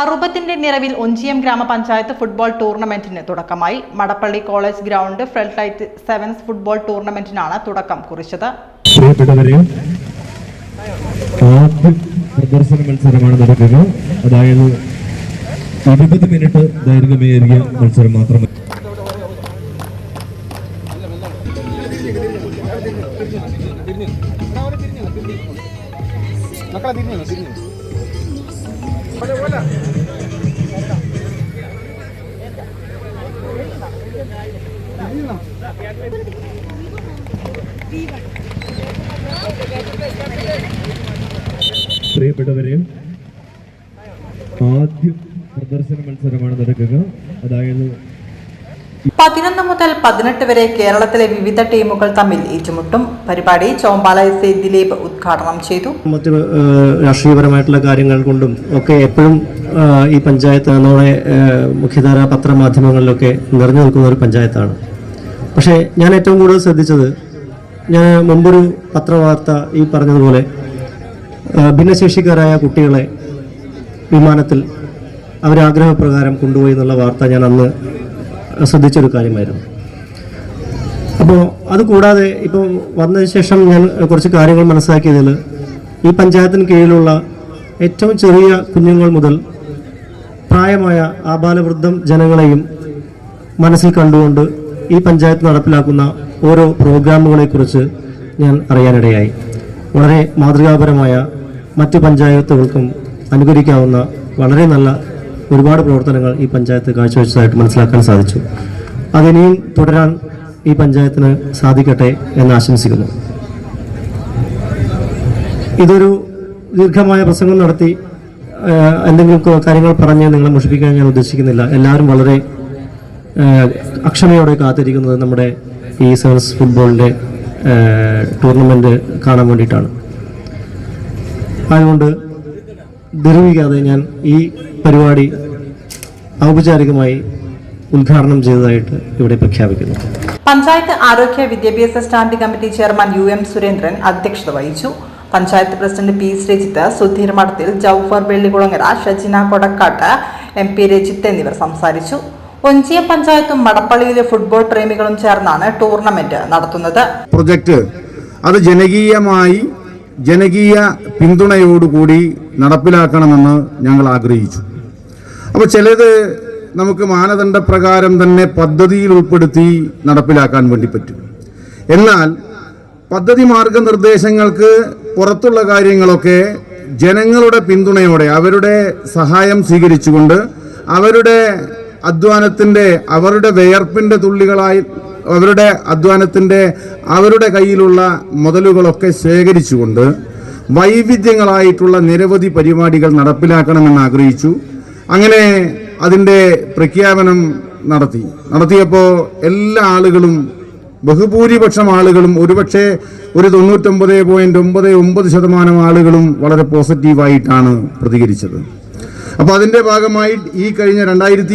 അറുപത്തിന്റെ നിറവിൽ ഒഞ്ചിയം ഗ്രാമപഞ്ചായത്ത് ഫുട്ബോൾ ടൂർണമെന്റിന് തുടക്കമായി. Madappally college ground flood light sevens football ടൂർണമെന്റിനാണ് തുടക്കം കുറിച്ചത്. പ്രദർശന മത്സരമാണ് നടക്കുക അതായത് ഇരുപത് മിനിറ്റ് ദൈർഘ്യമേറിയ മത്സരം മാത്രമേ പ്രിയപ്പെട്ടവരെ ആദ്യം പ്രദർശന മത്സരമാണ് നടക്കുക. അതായത് പതിനൊന്ന് മുതൽ പതിനെട്ട് വരെ കേരളത്തിലെ വിവിധ ടീമുകൾ തമ്മിൽ ഏറ്റുമുട്ടും. പരിപാടി ചോമ്പാല എസ് ദിലീപ് ഉദ്ഘാടനം ചെയ്തു. മറ്റ് രാഷ്ട്രീയപരമായിട്ടുള്ള കാര്യങ്ങൾ കൊണ്ടും ഒക്കെ എപ്പോഴും ഈ പഞ്ചായത്ത് നമ്മുടെ മുഖ്യധാര പത്രമാധ്യമങ്ങളിലൊക്കെ നിറഞ്ഞു നിൽക്കുന്ന ഒരു പഞ്ചായത്താണ്. പക്ഷേ ഞാൻ ഏറ്റവും കൂടുതൽ ശ്രദ്ധിച്ചത് ഞാൻ മുമ്പൊരു പത്രവാർത്ത ഈ പറഞ്ഞതുപോലെ ഭിന്നശേഷിക്കാരായ കുട്ടികളെ വിമാനത്തിൽ അവരാഗ്രഹപ്രകാരം കൊണ്ടുപോയി എന്നുള്ള വാർത്ത ഞാൻ അന്ന് ശ്രദ്ധിച്ചൊരു കാര്യമായിരുന്നു. അപ്പോൾ അതുകൂടാതെ ഇപ്പോൾ വന്നതിന് ശേഷം ഞാൻ കുറച്ച് കാര്യങ്ങൾ മനസ്സിലാക്കിയതിൽ ഈ പഞ്ചായത്തിന് കീഴിലുള്ള ഏറ്റവും ചെറിയ കുഞ്ഞുങ്ങൾ മുതൽ പ്രായമായ ആബാലവൃദ്ധം ജനങ്ങളെയും മനസ്സിൽ കണ്ടുകൊണ്ട് ഈ പഞ്ചായത്ത് നടപ്പിലാക്കുന്ന ഓരോ പ്രോഗ്രാമുകളെക്കുറിച്ച് ഞാൻ അറിയാനിടയായി. വളരെ മാതൃകാപരമായ മറ്റു പഞ്ചായത്തുകൾക്കും അനുകരിക്കാവുന്ന വളരെ നല്ല ഒരുപാട് പ്രവർത്തനങ്ങൾ ഈ പഞ്ചായത്ത് കാഴ്ചവെച്ചതായിട്ട് മനസ്സിലാക്കാൻ സാധിച്ചു. അതിനെയും തുടരാൻ ഈ പഞ്ചായത്തിന് സാധിക്കട്ടെ എന്ന് ആശംസിക്കുന്നു. ഇതൊരു ദീർഘമായ പ്രസംഗം നടത്തി എന്തെങ്കിലും കാര്യങ്ങൾ പറഞ്ഞ് നിങ്ങളെ മുഷിപ്പിക്കാൻ ഞാൻ ഉദ്ദേശിക്കുന്നില്ല. എല്ലാവരും വളരെ അക്ഷമയോടെ കാത്തിരിക്കുന്നത് നമ്മുടെ ഈ സെവൻസ് ഫുട്ബോളിന്റെ ടൂർണമെന്റ് കാണാൻ വേണ്ടിയിട്ടാണ്. അതുകൊണ്ട് ദീർഘിക്കാതെ ഞാൻ ഈ പരിപാടി ഔപചാരികമായി ഉദ്ഘാടനം ചെയ്തതായിട്ട് ഇവിടെ പ്രഖ്യാപിക്കുന്നു. പഞ്ചായത്ത് ആരോഗ്യ വിദ്യാഭ്യാസ standing committee chairman U M Surendran അധ്യക്ഷത വഹിച്ചു. Panchayat president P Sreejith Sudheer Madathil Jaufar Vellikulangara Shajina Kodakkatt M P Rajith എന്നിവർ സംസാരിച്ചു. ഒഞ്ചിയ പഞ്ചായത്തും മടപ്പള്ളിയിലെ ഫുട്ബോൾ പ്രേമികളും ചേർന്നാണ് ടൂർണമെന്റ് നടത്തുന്നത്. പ്രൊജക്ട് അത് ജനകീയമായി ജനകീയ പിന്തുണയോടുകൂടി നടപ്പിലാക്കണമെന്ന് ഞങ്ങൾ ആഗ്രഹിച്ചു. അപ്പോൾ ചിലത് നമുക്ക് മാനദണ്ഡപ്രകാരം തന്നെ പദ്ധതിയിൽ ഉൾപ്പെടുത്തി നടപ്പിലാക്കാൻ വേണ്ടി പറ്റും. എന്നാൽ പദ്ധതി മാർഗനിർദ്ദേശങ്ങൾക്ക് പുറത്തുള്ള കാര്യങ്ങളൊക്കെ ജനങ്ങളുടെ പിന്തുണയോടെ അവരുടെ സഹായം സ്വീകരിച്ചുകൊണ്ട് അവരുടെ അധ്വാനത്തിന്റെ അവരുടെ വിയർപ്പിന്റെ തുള്ളികളായി അവരുടെ അധ്വാനത്തിന്റെ അവരുടെ കയ്യിലുള്ള മുതലുകളൊക്കെ ശേഖരിച്ചുകൊണ്ട് വൈവിധ്യങ്ങളായിട്ടുള്ള നിരവധി പരിപാടികൾ നടപ്പിലാക്കണമെന്ന് ആഗ്രഹിച്ചു. അങ്ങനെ അതിന്റെ പ്രഖ്യാപനം നടത്തി. നടത്തിയപ്പോൾ എല്ലാ ആളുകളും ബഹുഭൂരിപക്ഷം ആളുകളും ഒരുപക്ഷെ ഒരു തൊണ്ണൂറ്റൊമ്പത് പോയിന്റ് ഒമ്പത് ഒമ്പത് ശതമാനം ആളുകളും വളരെ പോസിറ്റീവായിട്ടാണ് പ്രതികരിച്ചത്. അപ്പോൾ അതിന്റെ ഭാഗമായി ഈ കഴിഞ്ഞ രണ്ടായിരത്തി